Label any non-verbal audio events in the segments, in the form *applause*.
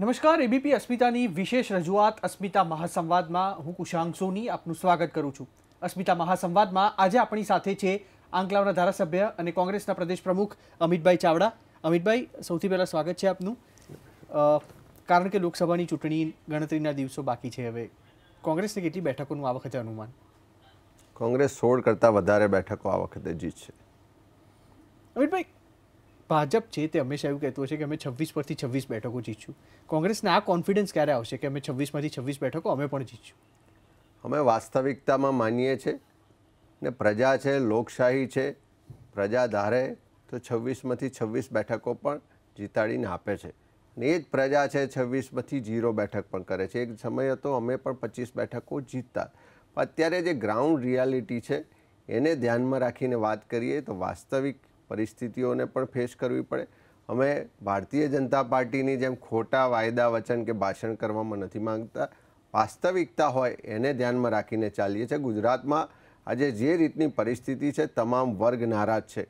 નમસ્કાર એબીપી અસ્મિતાની વિશેષ રજૂઆત અસ્મિતા મહાસંવાદમાં. હું કુશાંક સોની આપનું સ્વાગત કરું છું. અસ્મિતા મહાસંવાદમાં આજે આપણી સાથે છે આંકલાવના ધારાસભ્ય અને કોંગ્રેસના પ્રદેશ પ્રમુખ અમિતભાઈ ચાવડા. અમિતભાઈ સૌથી પહેલાં સ્વાગત છે આપનું. કારણ કે લોકસભાની ચૂંટણી ગણતરીના દિવસો બાકી છે હવે. કોંગ્રેસને કેટલી બેઠકોનું આ વખતે અનુમાન? કોંગ્રેસ સોળ કરતાં વધારે બેઠકો આ વખતે જીતશે. અમિતભાઈ ભાજપ છે તે હંમેશા એવું કહેતું હશે કે અમે છવ્વીસ પરથી છવ્વીસ બેઠકો જીતશું. કોંગ્રેસને આ કોન્ફિડન્સ ક્યારે આવશે કે અમે છવ્વીસમાંથી છવ્વીસ બેઠકો અમે પણ જીતશું? અમે વાસ્તવિકતામાં માનીએ છીએ ને પ્રજા છે, લોકશાહી છે, પ્રજા ધારે તો છવ્વીસમાંથી છવ્વીસ બેઠકો પણ જીતાડીને આપે છે. ને એ જ પ્રજા છે છવ્વીસમાંથી જીરો બેઠક પણ કરે છે. એક સમય હતો અમે પણ પચીસ બેઠકો જીતતા. અત્યારે જે ગ્રાઉન્ડ રિયાલિટી છે, એને ધ્યાનમાં રાખીને વાત કરીએ તો વાસ્તવિક પરિસ્થિતિઓને પણ ફેસ કરવી પડે. અમે ભારતીય જનતા પાર્ટીની જેમ ખોટા વાયદા, વચન કે ભાષણ કરવામાં નથી માંગતા. વાસ્તવિકતા હોય એને ધ્યાનમાં રાખીને ચાલીએ છીએ. ગુજરાતમાં આજે જે રીતની પરિસ્થિતિ છે, તમામ વર્ગ નારાજ છે.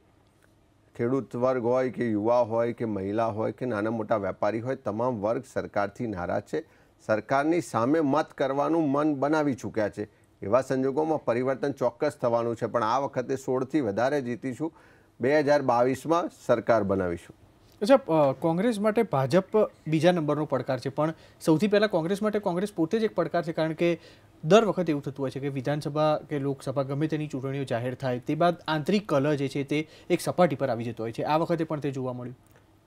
ખેડૂત વર્ગ હોય કે યુવા હોય કે મહિલા હોય કે નાના મોટા વેપારી હોય, તમામ વર્ગ સરકારથી નારાજ છે. સરકારની સામે મત કરવાનું મન બનાવી ચૂક્યા છે. એવા સંજોગોમાં પરિવર્તન ચોક્કસ થવાનું છે, પણ આ વખતે સોળથી વધારે જીતીશું. બે હજાર બાવીસમાં સરકાર બનાવીશું. અચ્છા કોંગ્રેસ માટે ભાજપ બીજા નંબરનો પડકાર છે પણ સૌથી પહેલાં કોંગ્રેસ માટે કોંગ્રેસ પોતે જ એક પડકાર છે કારણ કે દર વખત એવું થતું હોય છે કે વિધાનસભા કે લોકસભા ગમે તેની ચૂંટણીઓ જાહેર થાય તે બાદ આંતરિક કલહ જે છે તે એક સપાટી પર આવી જતો હોય છે. આ વખતે પણ તે જોવા મળ્યું.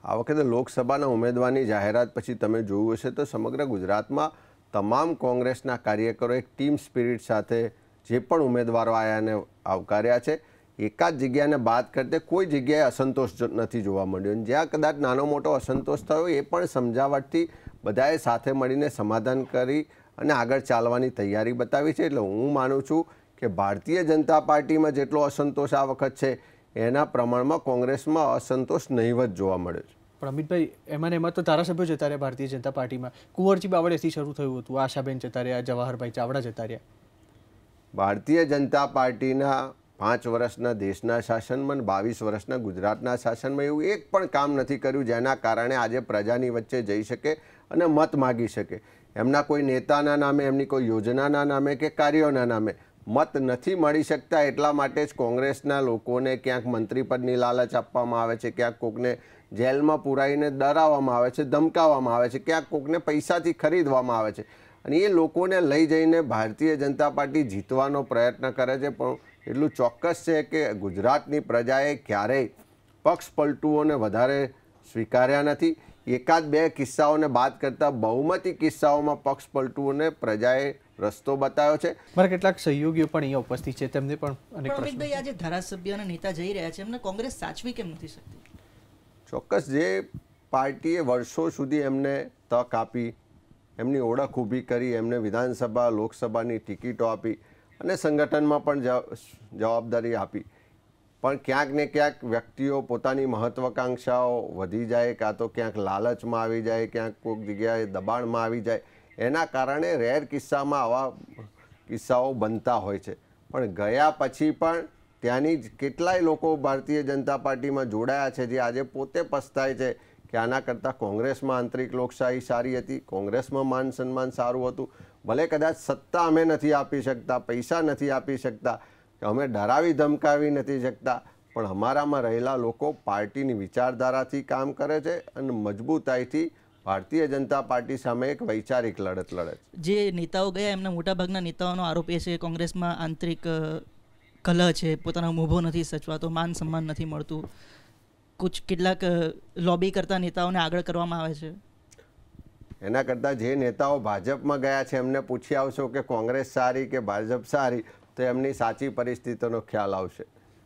આ વખતે લોકસભાના ઉમેદવારની જાહેરાત પછી તમે જોયું હશે તો સમગ્ર ગુજરાતમાં તમામ કોંગ્રેસના કાર્યકરો એક ટીમ સ્પિરિટ સાથે જે પણ ઉમેદવારો આવ્યા એને આવકાર્યા છે એકાદ જગ્યાને બાદ કરતે કોઈ જગ્યાએ અસંતોષ નથી જોવા મળ્યો. અને જ્યાં કદાચ નાનો મોટો અસંતોષ થયો એ પણ સમજાવટથી બધાએ સાથે મળીને સમાધાન કરી અને આગળ ચાલવાની તૈયારી બતાવી છે. એટલે હું માનું છું કે ભારતીય જનતા પાર્ટીમાં જેટલો અસંતોષ આ વખત છે એના પ્રમાણમાં કોંગ્રેસમાં અસંતોષ નહીવત જોવા મળ્યો છે. પણ અમિતભાઈ એમાં એમાં તો ધારાસભ્યો જતા રહ્યા ભારતીય જનતા પાર્ટીમાં. કુંવરજી બાવળેથી શરૂ થયું હતું આશાબેન જતા રહ્યા જવાહરભાઈ ચાવડા જતા રહ્યા. ભારતીય જનતા પાર્ટીના પાંચ વર્ષના દેશના શાસનમાં બાવીસ વર્ષના ગુજરાતના શાસનમાં એવું એક પણ કામ નથી કર્યું જેના કારણે આજે પ્રજાની વચ્ચે જઈ શકે અને મત માગી શકે. એમના કોઈ નેતાના નામે, એમની કોઈ યોજનાના નામે કે કાર્યોના નામે મત નથી મળી શકતા એટલા માટે જ કોંગ્રેસના લોકોને ક્યાંક મંત્રી પદની લાલચ આપવામાં આવે છે, ક્યાંક કોકને જેલમાં પુરાઈને ડરાવવામાં આવે છે, ધમકાવવામાં આવે છે, ક્યાંક કોકને પૈસાથી ખરીદવામાં આવે છે. અને એ લોકોને લઈ જઈને ભારતીય જનતા પાર્ટી જીતવાનો પ્રયત્ન કરે છે, પણ એટલું ચોક્કસ છે કે ગુજરાતની પ્રજાએ ક્યારેય પક્ષ પલટુઓને વધારે સ્વીકાર્યા નથી. એકાદ બે કિસ્સાઓને બાદ કરતાં બહુમતી કિસ્સાઓમાં પક્ષ પલટુઓને પ્રજાએ રસ્તો બતાવ્યો છે. મારા કેટલાક સહયોગીઓ પણ અહીંયા ઉપસ્થિત છે તેમને પણ અનેક પ્રશ્નો આજે ધારાસભ્ય અને નેતા જઈ રહ્યા છે એમને કોંગ્રેસ સાચવી કેમ નથી શકતી? ચોક્કસ જે પાર્ટીએ વર્ષો સુધી એમને તક આપી એમની ઓળખ ઊભી કરી એમને વિધાનસભા લોકસભાની ટિકિટો આપી અને સંગઠનમાં પણ જવાબદારી આપી. પણ ક્યાંક ને ક્યાંક વ્યક્તિઓ પોતાની મહત્વાકાંક્ષાઓ વધી જાય, કાં તો ક્યાંક લાલચમાં આવી જાય, ક્યાંક કોઈક જગ્યાએ દબાણમાં આવી જાય. એના કારણે રેર કિસ્સામાં આવા કિસ્સાઓ બનતા હોય છે. પણ ગયા પછી પણ ત્યાંની કેટલાય લોકો ભારતીય જનતા પાર્ટીમાં જોડાયા છે, જે આજે પોતે પસ્તાય છે કે આના કરતાં કોંગ્રેસમાં આંતરિક લોકશાહી સારી હતી, કોંગ્રેસમાં માન સન્માન સારું હતું. ભલે કદાચ સત્તા અમે નથી આપી શકતા, પૈસા નથી આપી શકતા, કે અમે ડરાવી ધમકાવી નથી શકતા, પણ અમારામાં રહેલા લોકો પાર્ટીની વિચારધારાથી કામ કરે છે અને મજબૂતાઈથી ભારતીય જનતા પાર્ટી સામે એક વૈચારિક લડત લડે છે. જે નેતાઓ ગયા, એમના મોટાભાગના નેતાઓનો આરોપ એ છે કોંગ્રેસમાં આંતરિક કલહ છે, પોતાનો મોભો નથી સચવાતો, માન સન્માન નથી મળતું. કુછ કેટલાક લોબી કરતા નેતાઓને આગળ કરવામાં આવે છે. એના કરતાં જે નેતાઓ ભાજપમાં ગયા છે, એમને પૂછી આવશો કે કોંગ્રેસ સારી કે ભાજપ સારી, તો એમની સાચી પરિસ્થિતિનો ખ્યાલ આવશે.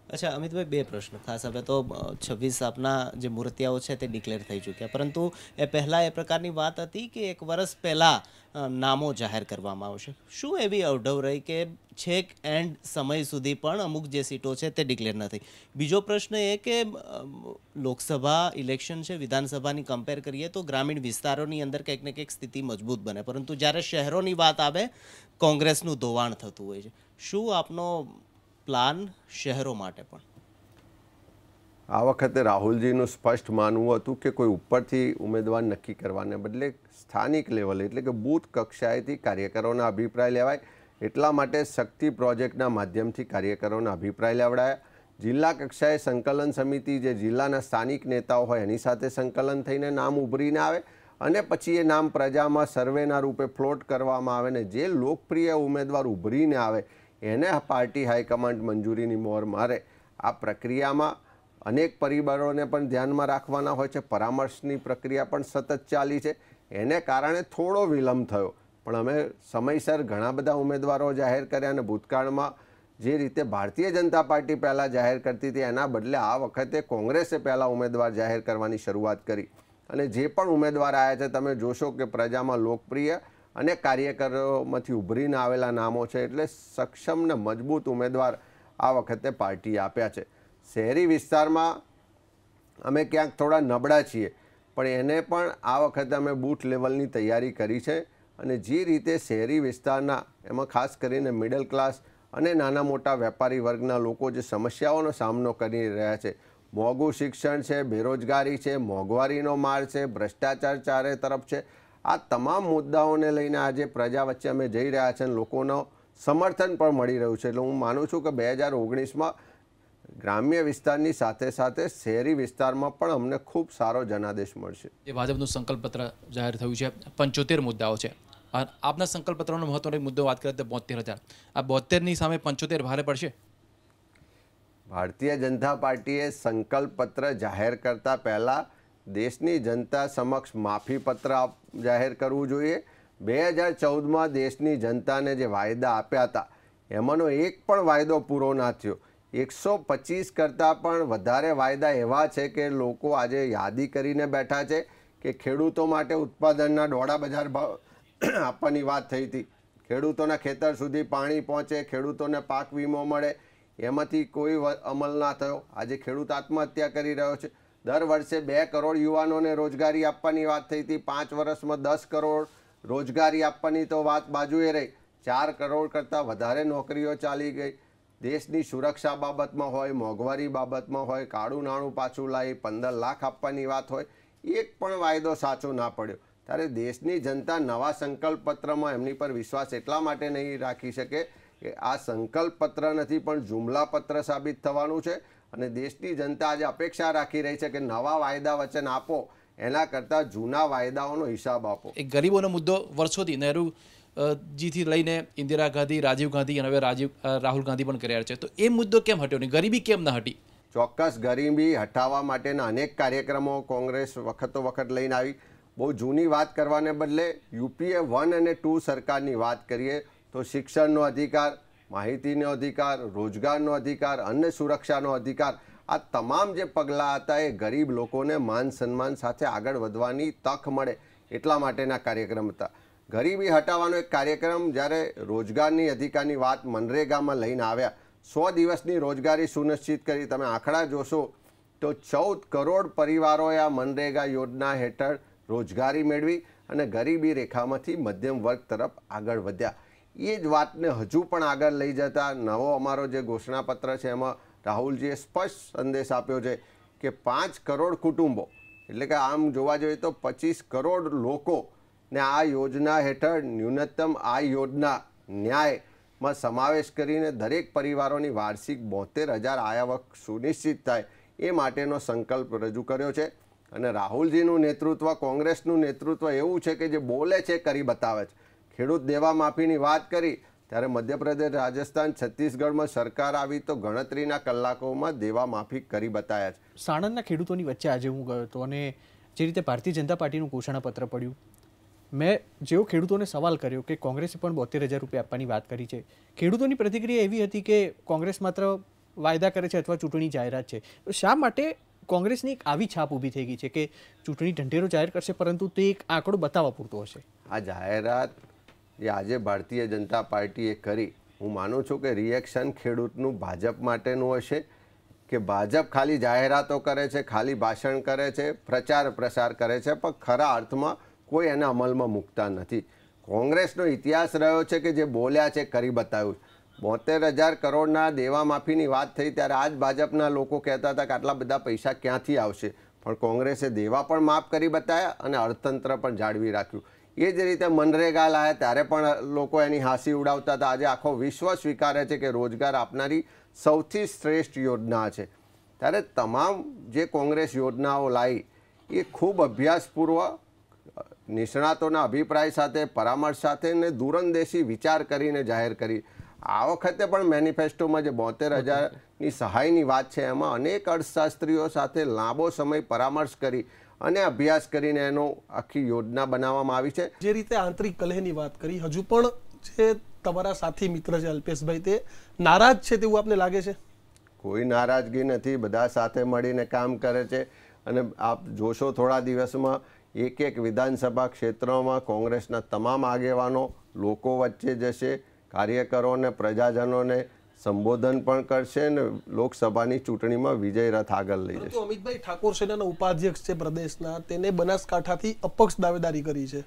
અચ્છા, અમિતભાઈ, બે પ્રશ્ન. ખાસ હવે તો છવ્વીસ આપના જે મૂર્તિયાઓ છે તે ડિક્લેર થઈ ચૂક્યા. પરંતુ એ પહેલાં એ પ્રકારની વાત હતી કે એક વર્ષ પહેલાં નામો જાહેર કરવામાં આવશે. શું એવી અવઢવ રહી કે છેક એન્ડ સમય સુધી પણ અમુક જે સીટો છે તે ડિક્લેર નથી બીજો પ્રશ્ન એ કે લોકસભા ઇલેક્શન છે, વિધાનસભાની કમ્પેર કરીએ તો ગ્રામીણ વિસ્તારોની અંદર કંઈક ને કંઈક સ્થિતિ મજબૂત બને. પરંતુ જ્યારે શહેરોની વાત આવે, કોંગ્રેસનું ધોવાણ થતું હોય છે. શું આપનો પ્લાન શહેરો માટે પણ. આ વખતે રાહુલજીનું સ્પષ્ટ માનવું હતું કે કોઈ ઉપરથી ઉમેદવાર નક્કી કરવાને બદલે સ્થાનિક લેવલે એટલે કે બૂથ કક્ષાએથી કાર્યકરોના અભિપ્રાય લેવાય. એટલા માટે શક્તિ પ્રોજેક્ટના માધ્યમથી કાર્યકરોના અભિપ્રાય લેવડાયા. જિલ્લા કક્ષાએ સંકલન સમિતિ જે જિલ્લાના સ્થાનિક નેતાઓ હોય એની સાથે સંકલન થઈને નામ ઉભરીને આવે અને પછી એ નામ પ્રજામાં સર્વેના રૂપે ફ્લોટ કરવામાં આવે ને જે લોકપ્રિય ઉમેદવાર ઉભરીને આવે એને પાર્ટી હાઈકમાન્ડ મંજૂરીની મોર મારે. આ પ્રક્રિયામાં અનેક પરિબળોને પણ ધ્યાનમાં રાખવાના હોય છે. પરામર્શની પ્રક્રિયા પણ સતત ચાલી છે. એને કારણે થોડો વિલંબ થયો. પણ અમે સમયસર ઘણા બધા ઉમેદવારો જાહેર કર્યા અને ભૂતકાળમાં જે રીતે ભારતીય જનતા પાર્ટી પહેલાં જાહેર કરતી હતી, એના બદલે આ વખતે કોંગ્રેસે પહેલાં ઉમેદવાર જાહેર કરવાની શરૂઆત કરી. અને જે પણ ઉમેદવાર આવ્યા છે, તમે જોશો કે પ્રજામાં લોકપ્રિય અને કાર્યકરોમાંથી ઉભરીને આવેલા નામો છે એટલે સક્ષમ ને મજબૂત ઉમેદવાર આ વખતે પાર્ટીએ આપ્યા છે. શહેરી વિસ્તારમાં અમે ક્યાંક થોડા નબળા છીએ, પણ એને પણ આ વખતે અમે બૂથ લેવલની તૈયારી કરી છે અને જે રીતે શહેરી વિસ્તારના, એમાં ખાસ કરીને મિડલ ક્લાસ અને નાના મોટા વેપારી વર્ગના લોકો જે સમસ્યાઓનો સામનો કરી રહ્યા છે. મોંઘું શિક્ષણ છે, બેરોજગારી છે, મોંઘવારીનો માર છે, ભ્રષ્ટાચાર ચારે તરફ છે. આ તમામ મુદ્દાઓને લઈને આજે પ્રજા વચ્ચે અમે જઈ રહ્યા છે અને લોકોનો સમર્થન પણ મળી રહ્યું છે. એટલે હું માનું છું કે બે હજાર ઓગણીસમાં ગ્રામ્ય વિસ્તારની સાથે સાથે શહેરી વિસ્તારમાં પણ અમને ખૂબ સારો જનાદેશ મળશે. જે ભાજપનું સંકલ્પપત્ર જાહેર થયું છે પંચોતેર મુદ્દાઓ છે. આપના સંકલ્પપત્રનો મહત્વનો મુદ્દો વાત કરીએ તો બોતેર હજાર. આ બોતેરની સામે પંચોતેર ભારે પડશે? ભારતીય જનતા પાર્ટીએ સંકલ્પ પત્ર જાહેર કરતા પહેલાં દેશની જનતા સમક્ષ માફીપત્ર જાહેર કરવું જોઈએ. બે હજાર ચૌદમાં દેશની જનતાને જે વાયદા આપ્યા હતા, એમાંનો એક પણ વાયદો પૂરો ના થયો. એકસો પચીસ કરતાં પણ વધારે વાયદા એવા છે કે લોકો આજે યાદી કરીને બેઠા છે કે ખેડૂતો માટે ઉત્પાદનના દોડા બજાર ભાવ *coughs* આપવાની વાત થઈ હતી. ખેડૂતોના ખેતર સુધી પાણી પહોંચે, ખેડૂતોને પાક વીમો મળે, એમાંથી કોઈ અમલ ના થયો. આજે ખેડૂત આત્મહત્યા કરી રહ્યો છે. દર વર્ષે બે કરોડ યુવાનોને રોજગારી આપવાની વાત થઈ હતી. પાંચ વર્ષમાં દસ કરોડ રોજગારી આપવાની તો વાત બાજુએ રહી. ચાર કરોડ કરતાં વધારે નોકરીઓ ચાલી ગઈ. દેશની સુરક્ષા બાબતમાં હોય, મોંઘવારી બાબતમાં હોય, કાળું નાણું પાછું લાવી પંદર લાખ આપવાની વાત હોય, એક પણ વાયદો સાચો ના પડ્યો. ત્યારે દેશની જનતા નવા સંકલ્પ પત્રમાં એમની પર વિશ્વાસ એટલા માટે નહીં રાખી શકે કે આ સંકલ્પ પત્ર નથી, પણ જુમલા પત્ર સાબિત થવાનું છે. અને દેશની જનતા આજે અપેક્ષા રાખી રહી છે કે નવા વાયદા વચન આપો. એના કરતાં જૂના વાયદાઓનો હિસાબ આપો. એક ગરીબોનો મુદ્દો વર્ષોથી નહેરુ જીથી લઈને ઇન્દિરા ગાંધી રાજીવ ગાંધી અને હવે રાજીવ રાહુલ ગાંધી પણ કર્યા છે. તો એ મુદ્દો કેમ હટ્યો નહીં ગરીબી કેમ ન હટી? ચોક્કસ ગરીબી હટાવવા માટેના અનેક કાર્યક્રમો કોંગ્રેસ વખતો વખત લઈને આવી. બહુ જૂની વાત કરવાને બદલે યુપીએ વન અને ટુ સરકારની વાત કરીએ તો શિક્ષણનો અધિકાર માહિતીનો અધિકાર, રોજગારનો અધિકાર, અન્ન સુરક્ષાનો અધિકાર, આ તમામ જે પગલાં હતા એ ગરીબ લોકોને માન સન્માન સાથે આગળ વધવાની તક મળે એટલા માટેના કાર્યક્રમ હતા. ગરીબી હટાવવાનો એક કાર્યક્રમ જ્યારે રોજગારની અધિકારની વાત મનરેગામાં લઈને આવ્યા, સો દિવસની રોજગારી સુનિશ્ચિત કરી, તમે આંકડા જોશો તો ચૌદ કરોડ પરિવારોએ આ મનરેગા યોજના હેઠળ રોજગારી મેળવી અને ગરીબી રેખામાંથી મધ્યમ વર્ગ તરફ આગળ વધ્યા. એ જ વાતને હજુ પણ આગળ લઈ જતા નવો અમારો જે ઘોષણાપત્ર છે, એમાં રાહુલજીએ સ્પષ્ટ સંદેશ આપ્યો છે કે પાંચ કરોડ કુટુંબો, એટલે કે આમ જોવા જોઈએ તો પચીસ કરોડ લોકો ને આ યોજના હેઠળ ન્યૂનતમ આ યોજના ન્યાયમાં સમાવેશ કરીને દરેક પરિવારોની વાર્ષિક બોતેર હજાર આયાવક સુનિશ્ચિત થાય એ માટેનો સંકલ્પ રજૂ કર્યો છે. અને રાહુલજીનું નેતૃત્વ, કોંગ્રેસનું નેતૃત્વ એવું છે કે જે બોલે છે, કરી બતાવે છે. ખેડૂત દેવા માફીની વાત કરી ત્યારે મધ્યપ્રદેશ રાજસ્થાન છત્તીસગઢમાં સરકાર આવી તો ગણતરીના કલાકોમાં દેવા માફી કરી બતાવ્યા છે. સાણંદના ખેડૂતોની વચ્ચે આજે હું ગયો હતો અને જે રીતે ભારતીય જનતા પાર્ટીનું ઘોષણાપત્ર પડ્યું મેં જેવો ખેડૂતોને સવાલ કર્યો કે કોંગ્રેસે પણ બોતેર હજાર રૂપિયા આપવાની વાત કરી છે. ખેડૂતોની પ્રતિક્રિયા એવી હતી કે કોંગ્રેસ માત્ર વાયદા કરે છે અથવા ચૂંટણી જાહેરાત છે. તો શા માટે કોંગ્રેસની એક આવી છાપ ઊભી થઈ ગઈ છે કે ચૂંટણી ઢંઢેરો જાહેર કરશે પરંતુ તે એક આંકડો બતાવવા પૂરતો હશે? આ જાહેરાત જે આજે ભારતીય જનતા પાર્ટીએ કરી. હું માનું છું કે રિએક્શન ખેડૂતનું ભાજપ માટેનું હશે કે ભાજપ ખાલી જાહેરાતો કરે છે, ખાલી ભાષણ કરે છે, પ્રચાર પ્રસાર કરે છે, પણ ખરા અર્થમાં કોઈ એને અમલમાં મૂકતા નથી. કોંગ્રેસનો ઇતિહાસ રહ્યો છે કે જે બોલ્યા છે, કરી બતાવ્યું બોતેર હજાર કરોડના દેવા માફીની વાત થઈ ત્યારે આજ ભાજપના લોકો કહેતા હતા કે આટલા બધા પૈસા ક્યાંથી આવશે? પણ કોંગ્રેસે દેવા પણ માફ કરી બતાવ્યા અને અર્થતંત્ર પણ જાળવી રાખ્યું. એ જ રીતે મનરેગા લાયા, ત્યારે પણ લોકો એની હાંસી ઉડાવતા હતા. આજે આખો વિશ્વ સ્વીકારે છે કે રોજગાર આપનારી સૌથી શ્રેષ્ઠ યોજના છે. ત્યારે તમામ જે કોંગ્રેસ યોજનાઓ લાવી એ ખૂબ અભ્યાસપૂર્વક, નિષ્ણાતોના અભિપ્રાય સાથે, પરામર્શ સાથે ને દૂરંદેશી વિચાર કરીને જાહેર કરી. આ વખતે પણ મેનિફેસ્ટોમાં જે બોતેર હજારની સહાયની વાત છે, એમાં અનેક અર્થશાસ્ત્રીઓ સાથે લાંબો સમય પરામર્શ કરી. અને અભ્યાસ કરીને એનો આખી યોજના બનાવવામાં આવી છે. જે રીતે આંતરિક કલહની વાત કરી હજુ પણ જે તમારા સાથી મિત્ર છે અલ્પેશભાઈ તે નારાજ છે તેવું આપને લાગે છે? કોઈ નારાજગી નથી બધા સાથે મળીને કામ કરે છે. અને આપ જોશો થોડા દિવસમાં એક એક વિધાનસભા ક્ષેત્રોમાં કોંગ્રેસના તમામ આગેવાનો લોકો વચ્ચે જશે. કાર્યકરોને પ્રજાજનોને સંબોધન પણ કરશે અને લોકસભાની ચૂંટણીમાં વિજય રથ આગળ લઈ જશે. અમિતભાઈ ઠાકોર સેનાના ઉપાધ્યક્ષ છે પ્રદેશના તેને બનાસકાંઠાથી અપક્ષ દાવેદારી કરી છે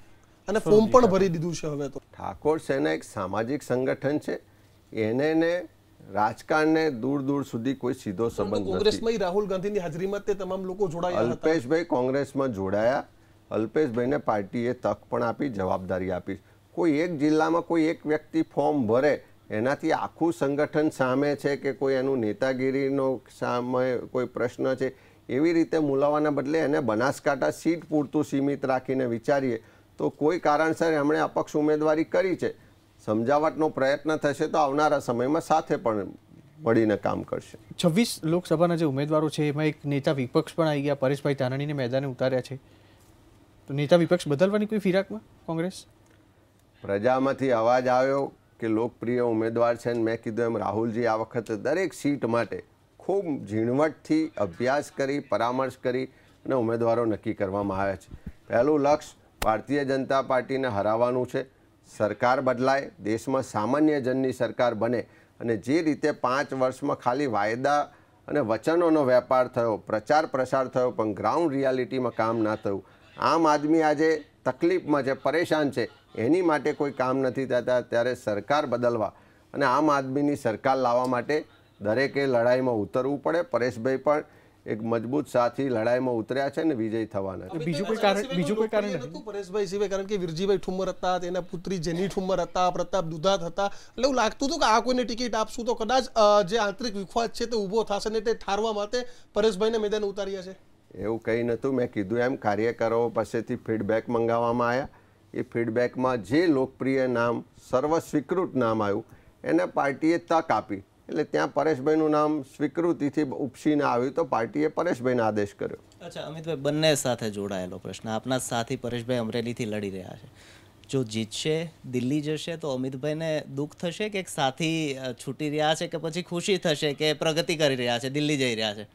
અને ફોર્મ પણ ભરી દીધું છે હવે તો. ઠાકોર સેના એક સામાજિક સંગઠન છે. એને ને રાજકારણને દૂર દૂર સુધી કોઈ સીધો સંબંધ નથી. કોંગ્રેસમાં રાહુલ ગાંધીની હાજરીમાં તે તમામ લોકો જોડાયા હતા. અલ્પેશભાઈ કોંગ્રેસમાં જોડાયા. અલ્પેશભાઈને પાર્ટીએ તક પણ આપી જવાબદારી આપી. કોઈ એક જિલ્લામાં કોઈ એક વ્યક્તિ ફોર્મ ભરે એનાથી આખું સંગઠન સામે છે કે કોઈ એનું નેતાગીરીનો સામે કોઈ પ્રશ્ન છે એવી રીતે મુલાવાના બદલે એને બનાસકાંઠા સીટ પૂરતું સીમિત રાખીને વિચારીએ તો કોઈ કારણસર એમણે અપક્ષ ઉમેદવારી કરી છે. સમજાવટનો પ્રયત્ન થશે તો આવનારા સમયમાં સાથે પણ મળીને કામ કરશે. છવ્વીસ લોકસભાના જે ઉમેદવારો છે એમાં એક નેતા વિપક્ષ પણ આવી ગયા. પરેશભાઈ ધાનાણીને મેદાને ઉતાર્યા છે. તો નેતા વિપક્ષ બદલવાની કોઈ ફિરાકમાં કોંગ્રેસ? પ્રજામાંથી અવાજ આવ્યો કે લોકપ્રિય ઉમેદવાર છે અને મેં કીધું એમ રાહુલજી આ વખતે દરેક સીટ માટે ખૂબ ઝીણવટથી અભ્યાસ કરી, પરામર્શ કરી અને ઉમેદવારો નક્કી કરવામાં આવ્યા છે. પહેલું લક્ષ્ય ભારતીય જનતા પાર્ટીને હરાવવાનું છે. સરકાર બદલાય, દેશમાં સામાન્ય જનની સરકાર બને અને જે રીતે પાંચ વર્ષમાં ખાલી વાયદા અને વચનોનો વેપાર થયો, પ્રચાર પ્રસાર થયો, પણ ગ્રાઉન્ડ રિયાલિટીમાં કામ ના થયું. આમ આદમી આજે તકલીફમાં છે, પરેશાન છે. એની માટે કોઈ કામ નથી થતા ત્યારે સરકાર બદલવા અને આમ આદમીની સરકાર લાવવા માટે દરેકે લડાઈમાં ઉતરવું પડે. પરેશભાઈ પણ એક મજબૂત સાથી લડાઈમાં ઉતર્યા છે ને વિજય થવાના છે. બીજું કોઈ કારણ બીજું કોઈ કારણ નથી? પરેશભાઈ સિવાય કારણ કે વિરજીભાઈ ઠુમર હતા તેના પુત્રી જેની ઠુમર હતા પ્રતાપ દુધાત હતા. એટલે એવું લાગતું હતું કે આ કોઈને ટિકિટ આપશું તો કદાચ જે આંતરિક વિખવાદ છે તે ઊભો થશે ને તે ઠારવા માટે પરેશભાઈને મેદાન ઉતાર્યા છે. એવું કંઈ નહોતું. મેં કીધું એમ કાર્યકરો પાસેથી ફીડબેક મંગાવવામાં આવ્યા. એ ફીડબેકમાં જે લોકપ્રિય નામ સર્વ સ્વીકૃત નામ આવ્યું એને પાર્ટીએ તક આપી. એટલે ત્યાં પરેશભાઈનું નામ સ્વીકૃતિથી ઉપસીને આવ્યું તો પાર્ટીએ પરેશભાઈને આદેશ કર્યો. અચ્છા અમિતભાઈ બંને સાથે જોડાયેલો પ્રશ્ન. આપના સાથી પરેશભાઈ અમરેલીથી લડી રહ્યા છે. જો જીતશે દિલ્હી જશે તો અમિતભાઈને દુઃખ થશે કે એક સાથી છૂટી રહ્યા છે કે પછી ખુશી થશે કે પ્રગતિ કરી રહ્યા છે દિલ્હી જઈ રહ્યા છે?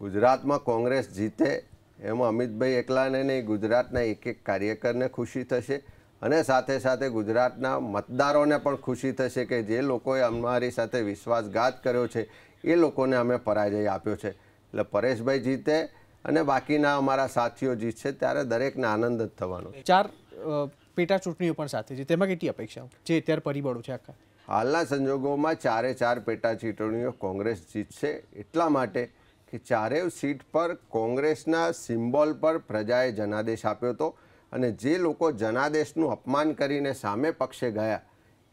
ગુજરાતમાં કોંગ્રેસ જીતે એમાં અમિતભાઈ એકલાને નહીં ગુજરાતના એક એક કાર્યકરને ખુશી થશે અને સાથે સાથે ગુજરાતના મતદારોને પણ ખુશી થશે કે જે લોકોએ અમારી સાથે વિશ્વાસઘાત કર્યો છે એ લોકોને અમે પરાજય આપ્યો છે. એટલે પરેશભાઈ જીતે અને બાકીના અમારા સાથીઓ જીતશે ત્યારે દરેકને આનંદ જ થવાનો ચાર પેટા ચૂંટણીઓ પણ સાથે છે. તેમાં કેટલી અપેક્ષાઓ? જે અત્યારે પરિબળો છે આખા. હાલના સંજોગોમાં ચારે ચાર પેટા ચૂંટણીઓ કોંગ્રેસ જીતશે એટલા માટે કે ચારેય સીટ પર કોંગ્રેસના સિમ્બોલ પર પ્રજાએ જનાદેશ આપ્યો હતો અને જે લોકો જનાદેશનું અપમાન કરીને સામે પક્ષે ગયા,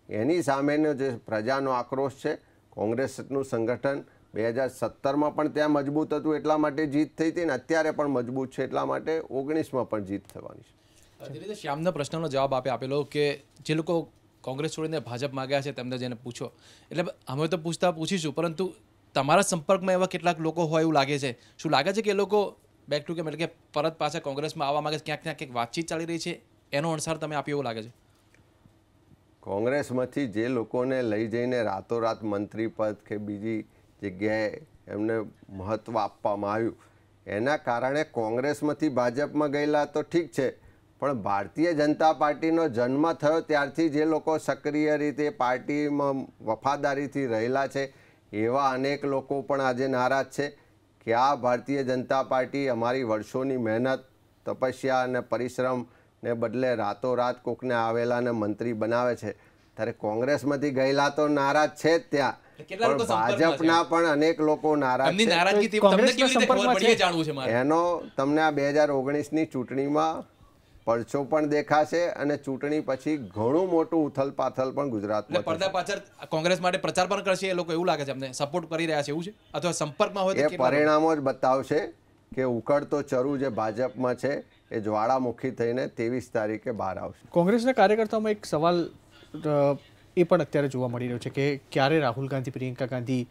એની સામેનો જે પ્રજાનો આક્રોશ છે, કોંગ્રેસનું સંગઠન બે હજાર સત્તરમાં પણ ત્યાં મજબૂત હતું એટલા માટે જીત થઈ હતી ને અત્યારે પણ મજબૂત છે એટલા માટે ઓગણીસમાં પણ જીત થવાની છે. શ્યામના પ્રશ્નનો જવાબ આપે આપેલો કે જે લોકો કોંગ્રેસ છોડીને ભાજપમાં ગયા છે તેમને જેને પૂછો. એટલે અમે તો પૂછતા પૂછીશું, પરંતુ તમારા સંપર્કમાં એવા કેટલાક લોકો હોય એવું લાગે છે. શું લાગે છે કે એ લોકો બેક ટુ કેમ એટલે કે પરત પાછા કોંગ્રેસમાં આવવા માંગે ક્યાંક ક્યાંક એક વાતચીત ચાલી રહી છે. એનો અણસાર તમે આપ્યો એવું લાગે છે? કોંગ્રેસમાંથી જે લોકોને લઈ જઈને રાતોરાત મંત્રી પદ કે બીજી જગ્યાએ એમને મહત્ત્વ આપવામાં આવ્યું, એના કારણે કોંગ્રેસમાંથી ભાજપમાં ગયેલા તો ઠીક છે, પણ ભારતીય જનતા પાર્ટીનો જન્મ થયો ત્યારથી જે લોકો સક્રિય રીતે પાર્ટીમાં વફાદારીથી રહેલા છે એવા અનેક લોકો પણ આજે નારાજ છે કે આ ભારતીય જનતા પાર્ટી અમારી વર્ષોની મહેનત તપસ્યા અને પરિશ્રમને બદલે રાતોરાત કોકને આવેલાને મંત્રી બનાવે છે. ત્યારે કોંગ્રેસમાંથી ગયેલા તો નારાજ છે જ ત્યાં પણ ભાજપના પણ અનેક લોકો નારાજ છે. એનો તમને આ બે હજાર ઓગણીસની ચૂંટણીમાં પડછો પણ દેખાશે અને ચૂંટણી પછી ઘણું મોટું ઉથલપાથલ પણ ગુજરાતમાં પડદા પાછળ કોંગ્રેસ માટે પ્રચાર પણ કરશે એ લોકો એવું લાગે છે અમને? સપોર્ટ કરી રહ્યા છે એવું છે? અથવા સંપર્કમાં હોય તો એ પરિણામો જ બતાવશે કે ઉકળતો ચરુ જે ભાજપમાં છે એ જ્વાળામુખી થઈને ત્રેવીસ તારીખે બહાર આવશે. કોંગ્રેસના કાર્યકર્તાઓમાં એક સવાલ એ પણ અત્યારે જોવા મળી રહ્યો છે કે ક્યારે રાહુલ ગાંધી પ્રિયંકા ગાંધી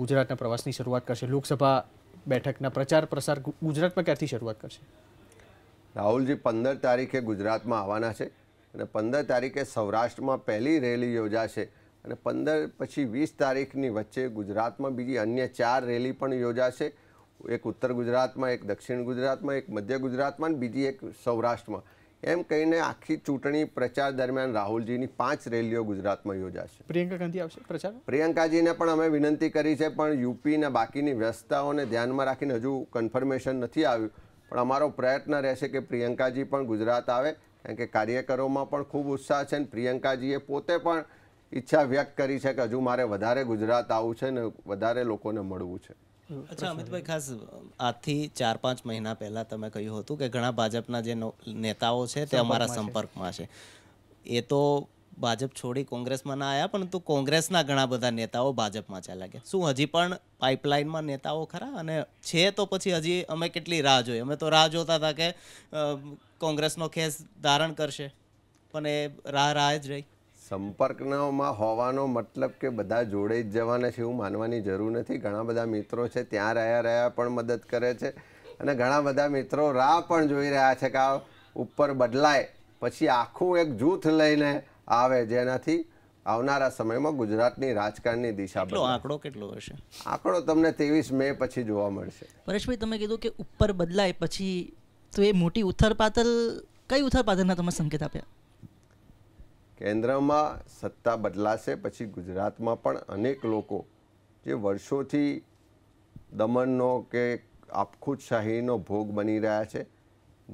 ગુજરાતના પ્રવાસની શરૂઆત કરશે? લોકસભા બેઠકના પ્રચાર પ્રસાર ગુજરાતમાં ક્યારથી શરૂઆત કરશે? રાહુલજી પંદર તારીખે ગુજરાતમાં આવવાના છે અને પંદર તારીખે સૌરાષ્ટ્રમાં પહેલી રેલી યોજાશે અને પંદર પછી વીસ તારીખની વચ્ચે ગુજરાતમાં બીજી અન્ય ચાર રેલી પણ યોજાશે. એક ઉત્તર ગુજરાતમાં એક દક્ષિણ ગુજરાતમાં એક મધ્ય ગુજરાતમાં અને બીજી એક સૌરાષ્ટ્રમાં. એમ કહીને આખી ચૂંટણી પ્રચાર દરમિયાન રાહુલજીની પાંચ રેલીઓ ગુજરાતમાં યોજાશે. પ્રિયંકા ગાંધી આવશે પ્રચાર? પ્રિયંકાજીને પણ અમે વિનંતી કરી છે પણ યુપીના બાકીની વ્યવસ્થાઓને ધ્યાનમાં રાખીને હજુ કન્ફર્મેશન નથી આવ્યું. પણ અમારો પ્રયત્ન રહેશે કે પ્રિયંકાજી પણ ગુજરાત આવે કારણ કે કાર્યકરોમાં પણ ખૂબ ઉત્સાહ છે અને પ્રિયંકાજીએ પોતે પણ ઈચ્છા વ્યક્ત કરી છે કે હજુ મારે વધારે ગુજરાત આવવું છે ને વધારે લોકોને મળવું છે. અચ્છા અમિતભાઈ ખાસ આજથી ચાર પાંચ મહિના પહેલાં તમે કહ્યું હતું કે ઘણા ભાજપના જે નો- નેતાઓ છે તે અમારા સંપર્કમાં છે. એ તો ભાજપ છોડી કોંગ્રેસમાં ના આવ્યા પરંતુ કોંગ્રેસના ઘણા બધા નેતાઓ ભાજપમાં ચાલ્યા ગયા. શું હજી પણ પાઇપલાઇનમાં નેતાઓ ખરા? અને છે તો પછી હજી અમે કેટલી રાહ જોઈએ અમે તો રાહ જોતા હતા કે કોંગ્રેસનો ખેસ ધારણ કરશે. પણ એ રાહ રાહ જ રહી. સંપર્કમાં હોવાનો મતલબ કે બધા જોડે જ જવાના છે એવું માનવાની જરૂર નથી. ઘણા બધા મિત્રો છે ત્યાં રહ્યા રહ્યા પણ મદદ કરે છે. અને ઘણા બધા મિત્રો રાહ પણ જોઈ રહ્યા છે કે આ ઉપર બદલાય. પછી આખું એક જૂથ લઈને આવે જેનાથી આવનારા સમયમાં ગુજરાતની રાજકારણની દિશા કેટલો આંકડો કેટલો હશે? આંકડો તમને ત્રેવીસ મે પછી જોવા મળશે. પરેશભાઈ તમે કીધું કે ઉપર બદલાય પછી તો એ મોટી ઉથલપાથલ કઈ ઉથલપાથલના તમે સંકેત આપ્યા? કેન્દ્રમાં સત્તા બદલાશે પછી ગુજરાતમાં પણ અનેક લોકો જે વર્ષોથી દમણનો કે આપખુદશાહીનો ભોગ બની રહ્યા છે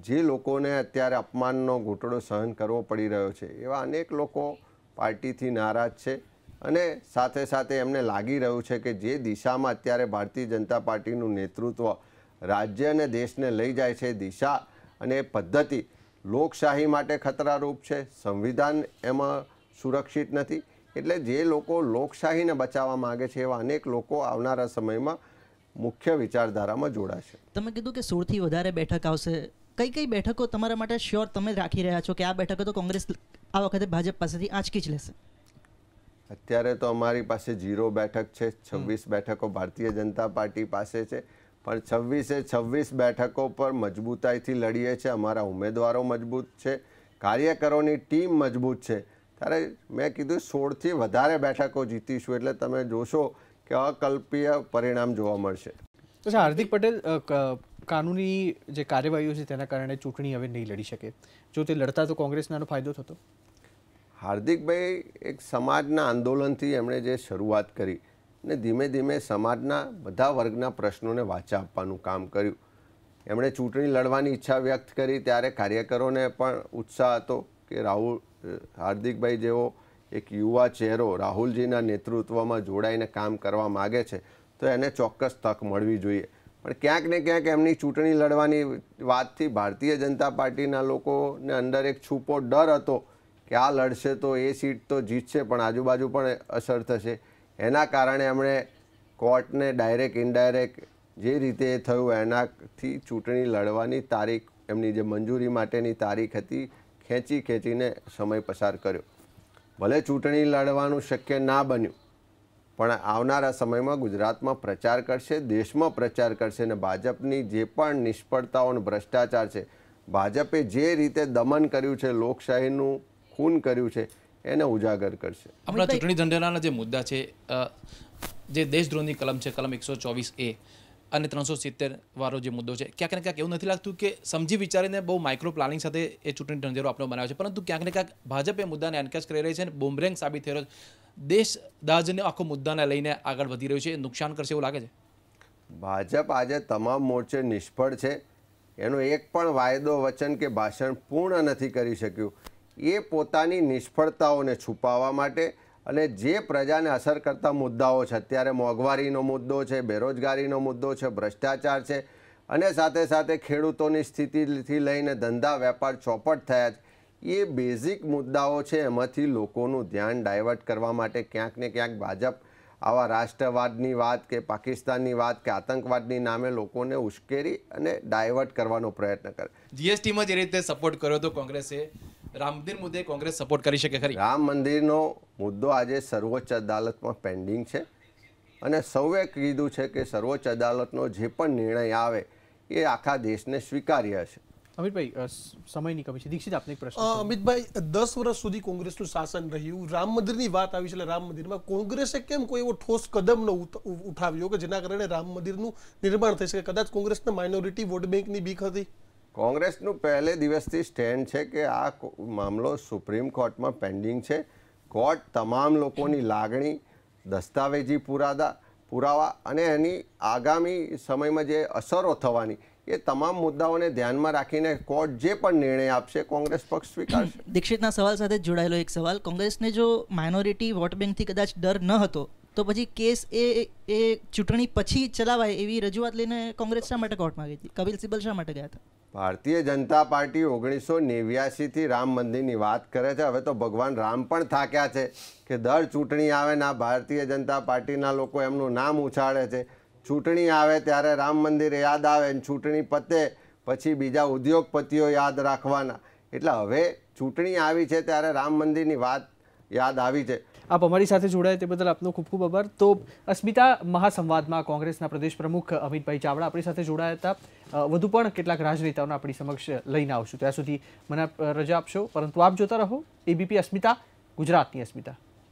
જે લોકોને અત્યારે અપમાનનો ઘૂંટડો સહન કરવો પડી રહ્યો છે, એવા અનેક લોકો પાર્ટીથી નારાજ છે અને સાથે સાથે એમને લાગી રહ્યું છે કે જે દિશામાં અત્યારે ભારતીય જનતા પાર્ટીનું નેતૃત્વ રાજ્ય અને દેશને લઈ જાય છે, દિશા અને પદ્ધતિ લોકશાહી માટે ખતરારૂપ છે, સંવિધાન એમાં સુરક્ષિત નથી. એટલે જે લોકો લોકશાહીને બચાવવા માગે છે, એવા અનેક લોકો આવનારા સમયમાં મુખ્ય વિચારધારામાં જોડાશે. તમે કીધું કે સોળથી વધારે બેઠક આવશે. કઈ કઈ બેઠકો તમારા માટે શ્યોર તમે રાખી રહ્યા છો કે આ બેઠકો તો કોંગ્રેસ આ વખતે ભાજપ પાસેથી આંચકી જ લેશે? અત્યારે તો અમારી પાસે જીરો બેઠક છે છવ્વીસ બેઠકો ભારતીય જનતા પાર્ટી પાસે છે પણ છવ્વીસે છવ્વીસ બેઠકો પર મજબૂતાઈથી લડીએ છીએ અમારા ઉમેદવારો મજબૂત છે કાર્યકરોની ટીમ મજબૂત છે. ત્યારે મેં કીધું સોળથી વધારે બેઠકો જીતીશું એટલે તમે જોશો કે અકલ્પીય પરિણામ જોવા મળશે. અચ્છા હાર્દિક પટેલ કાનૂની જે કાર્યવાહીઓ છે તેના કારણે ચૂંટણી હવે નહીં લડી શકે. જો તે લડતા તો કોંગ્રેસનાનો ફાયદો થતો? હાર્દિકભાઈ, એક સમાજના આંદોલનથી એમણે જે શરૂઆત કરી ને ધીમે ધીમે સમાજના બધા વર્ગના પ્રશ્નોને વાચા આપવાનું કામ કર્યું. એમણે ચૂંટણી લડવાની ઈચ્છા વ્યક્ત કરી, ત્યારે કાર્યકરોને પણ ઉત્સાહ હતો કે રાહુલ, હાર્દિકભાઈ જેવો એક યુવા ચહેરો રાહુલજીના નેતૃત્વમાં જોડાઈને કામ કરવા માગે છે, તો એને ચોક્કસ તક મળવી જોઈએ. પણ ક્યાંક ને ક્યાંક એમની ચૂંટણી લડવાની વાતથી ભારતીય જનતા પાર્ટીના લોકોને અંદર એક છૂપો ડર હતો કે આ લડશે તો એ સીટ તો જીતશે, પણ આજુબાજુ પણ અસર થશે. એના કારણે એમણે કોર્ટને ડાયરેક્ટ, ઇનડાયરેક્ટ જે રીતે થયું, એનાથી ચૂંટણી લડવાની તારીખ, એમની જે મંજૂરી માટેની તારીખ હતી, ખેંચી ખેંચીને સમય પસાર કર્યો. ભલે ચૂંટણી લડવાનું શક્ય ના બન્યું પણ આવનારા સમયમાં ગુજરાતમાં પ્રચાર કરશે દેશમાં પ્રચાર કરશે અને ભાજપની જે પણ નિષ્ફળતાઓ અને ભ્રષ્ટાચાર છે ભાજપે જે રીતે દમન કર્યું છે લોકશાહીનું ખૂન કર્યું છે એને ઉજાગર કરશે. આપણા ચૂંટણી ઢંઢેરાના જે મુદ્દા છે જે દેશદ્રોહની કલમ છે કલમ એકસો ચોવીસ એ અને ત્રણસો સિત્તેર વાળો જે મુદ્દો છે ક્યાંક ને ક્યાંક એવું નથી લાગતું કે સમજી વિચારીને બહુ માઇક્રો પ્લાનિંગ સાથે એ ચૂંટણી ઢંઢેરો આપણો બનાવ્યો છે પરંતુ ક્યાંક ને ક્યાંક ભાજપ એ મુદ્દાને એનકેચ કરી રહી છે અને બુમરેંગ સાબિત થઈ રહ્યો છે. દેશ દાજને આખો મુદ્દાને લઈને આગળ વધી રહ્યું છે. નુકસાન કરશે એવું લાગે છે? ભાજપ આજે તમામ મોરચે નિષ્ફળ છે. એનો એક પણ વાયદો વચન કે ભાષણ પૂર્ણ નથી કરી શક્યું. એ પોતાની નિષ્ફળતાઓને છુપાવવા માટે અને જે પ્રજાને અસર કરતા મુદ્દાઓ છે, અત્યારે મોંઘવારીનો મુદ્દો છે, બેરોજગારીનો મુદ્દો છે, ભ્રષ્ટાચાર છે અને સાથે સાથે ખેડૂતોની સ્થિતિથી લઈને ધંધા, વેપાર ચોપટ થયા છે. એ બેઝિક મુદ્દાઓ છે. એમાંથી લોકોનું ધ્યાન ડાયવર્ટ કરવા માટે ક્યાંક ને ક્યાંક ભાજપ આવા રાષ્ટ્રવાદની વાત કે પાકિસ્તાનની વાત કે આતંકવાદની નામે લોકોને ઉશ્કેરી અને ડાયવર્ટ કરવાનો પ્રયત્ન કરે. જીએસટીમાં જે રીતે સપોર્ટ કર્યો હતો કોંગ્રેસે રામ મંદિર મુદ્દે કોંગ્રેસ સપોર્ટ કરી શકે ખરી? રામ મંદિરનો મુદ્દો આજે સર્વોચ્ચ અદાલતમાં પેન્ડિંગ છે અને સૌએ કીધું છે કે સર્વોચ્ચ અદાલતનો જે પણ નિર્ણય આવે એ આખા દેશને સ્વીકાર્ય છે અમિતભાઈ સમયની કમી છે. દીક્ષિત આપને એક પ્રશ્ન અમિતભાઈ દસ વર્ષ સુધી કોંગ્રેસનું શાસન રહ્યું. રામ મંદિરની વાત આવી છે એટલે રામ મંદિરમાં કોંગ્રેસે કેમ કોઈ એવો ઠોસ કદમ ન ઉઠ- ઉઠાવ્યો કે જેના કારણે રામ મંદિરનું નિર્માણ થઈ શકે? કદાચ કોંગ્રેસને માઇનોરિટી વોટ બેંકની બીક હતી. કોંગ્રેસનું પહેલે દિવસથી સ્ટેન્ડ છે કે આ કો- મામલો સુપ્રીમ કોર્ટમાં પેન્ડિંગ છે. કોર્ટ તમામ લોકોની લાગણી દસ્તાવેજી પુરાદા પુરાવા અને એની આગામી સમયમાં જે અસરો થવાની એ તમામ મુદ્દાઓને ધ્યાનમાં રાખીને કોર્ટ જે પણ નિર્ણય આપશે કોંગ્રેસ પક્ષ સ્વીકારશે. દીક્ષિતના સવાલ સાથે જોડાયેલો એક સવાલ. કોંગ્રેસને જો માઇનોરિટી વોટ બેંકથી કદાચ ડર ન હતો તો પછી કેસ એ એ ચૂંટણી પછી ચલાવાય એવી રજૂઆત લઈને કોંગ્રેસ શા માટે કોર્ટમાં ગઈ હતી? કપિલ સિબલ શા માટે ગયા હતા? ભારતીય જનતા પાર્ટી ઓગણીસો નેવ્યાસીથી રામ મંદિરની વાત કરે છે. હવે તો ભગવાન રામ પણ થાક્યા છે કે દર ચૂંટણી આવે ના ભારતીય જનતા પાર્ટીના લોકો એમનું નામ ઉછાળે છે. ચૂંટણી આવે ત્યારે રામ મંદિર યાદ આવે ને ચૂંટણી પતે, પછી બીજા ઉદ્યોગપતિઓ યાદ રાખવાના. એટલે હવે ચૂંટણી આવી છે ત્યારે રામ મંદિરની વાત યાદ આવી છે. આપ અમારી સાથે જોડાય તે બદલ આપનો ખૂબ ખૂબ આભાર. તો અસ્મિતા મહાસંવાદમાં કોંગ્રેસના પ્રદેશ પ્રમુખ અમિતભાઈ ચાવડા આપણી સાથે જોડાયા હતા. વધુ પણ કેટલાક રાજનેતાઓને આપણી સમક્ષ લઈને આવશું. ત્યાં સુધી મને રજા આપશો. પરંતુ આપ જોતા રહો. એબીપી અસ્મિતા, ગુજરાતની અસ્મિતા.